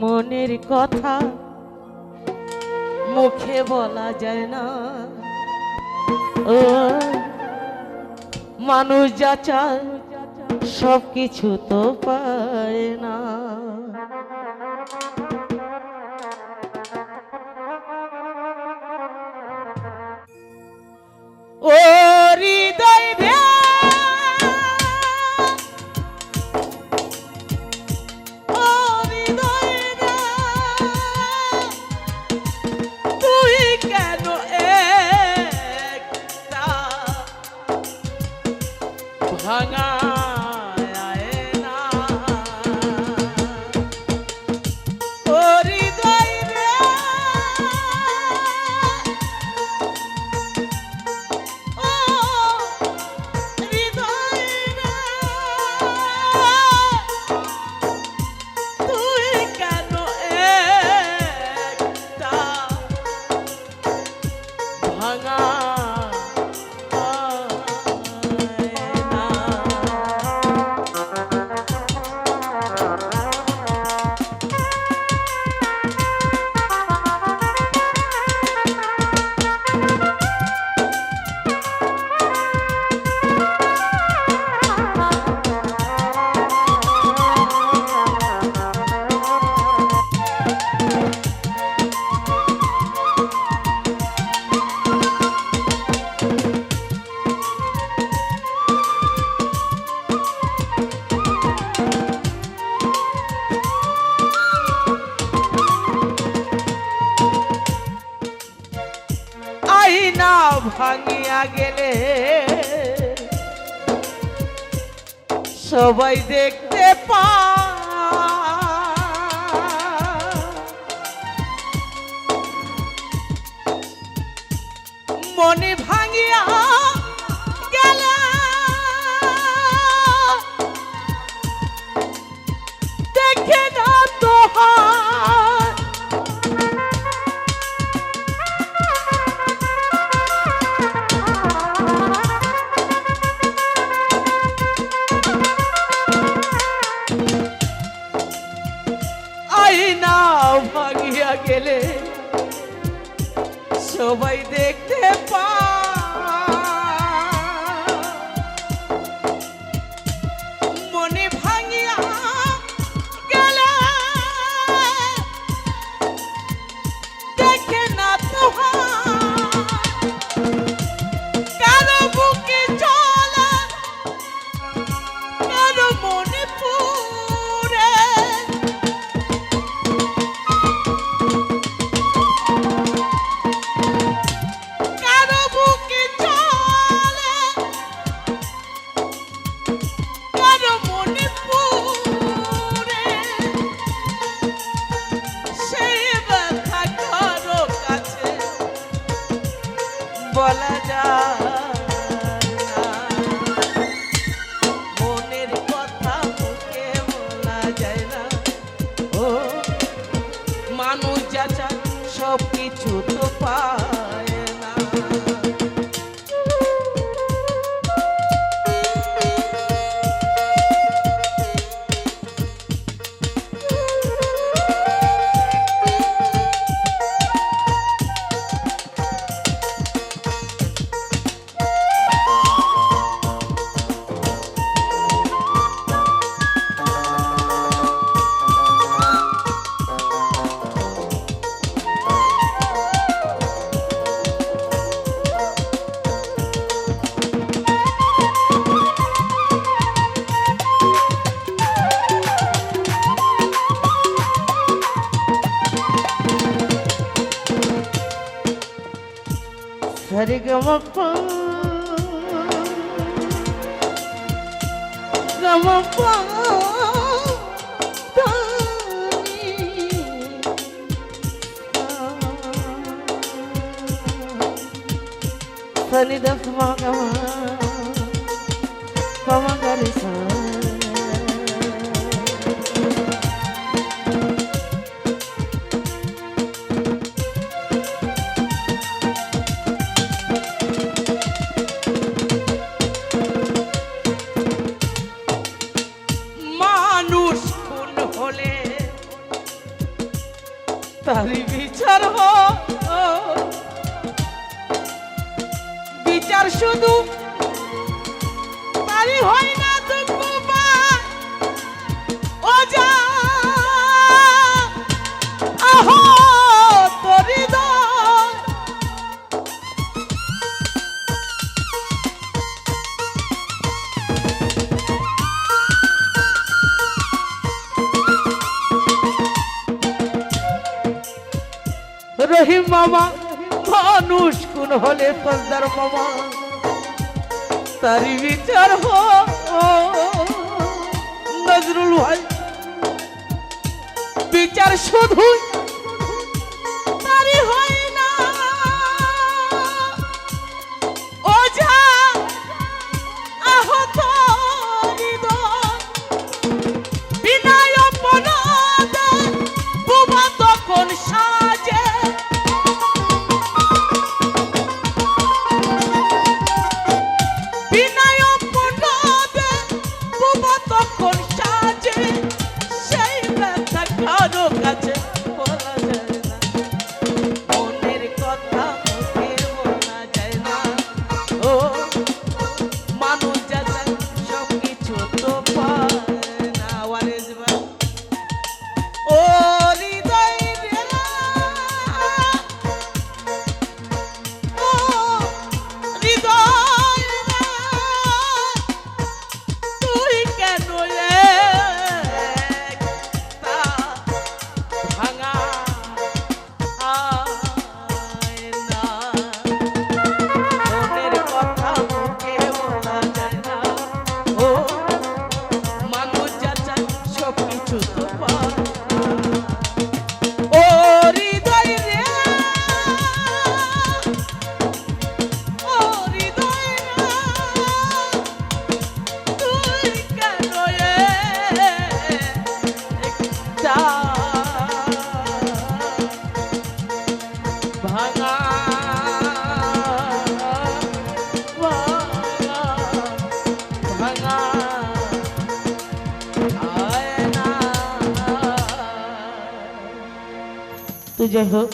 মনের কথা মুখে বলা যায় না। ও, মানুষ যা চায় সব কিছু তো পায় না। ভাঙিয়া গেলে সবাই দেখতে পা। মনে ভাঙিয়া সবাই দেখতে পা মানুষ যা সব কিছু তো পায় சரிகமப்ப கமப்பா சரிதமாக তারি বিচার হো বিচার শুধু তারি হয় রহিম মামা মানুষ কোন হলে ফজদার মামা। তার বিচার হো নজরুল ভাই। বিচার শুধুই ভাঙা। ভাঙা। তো যাই হোক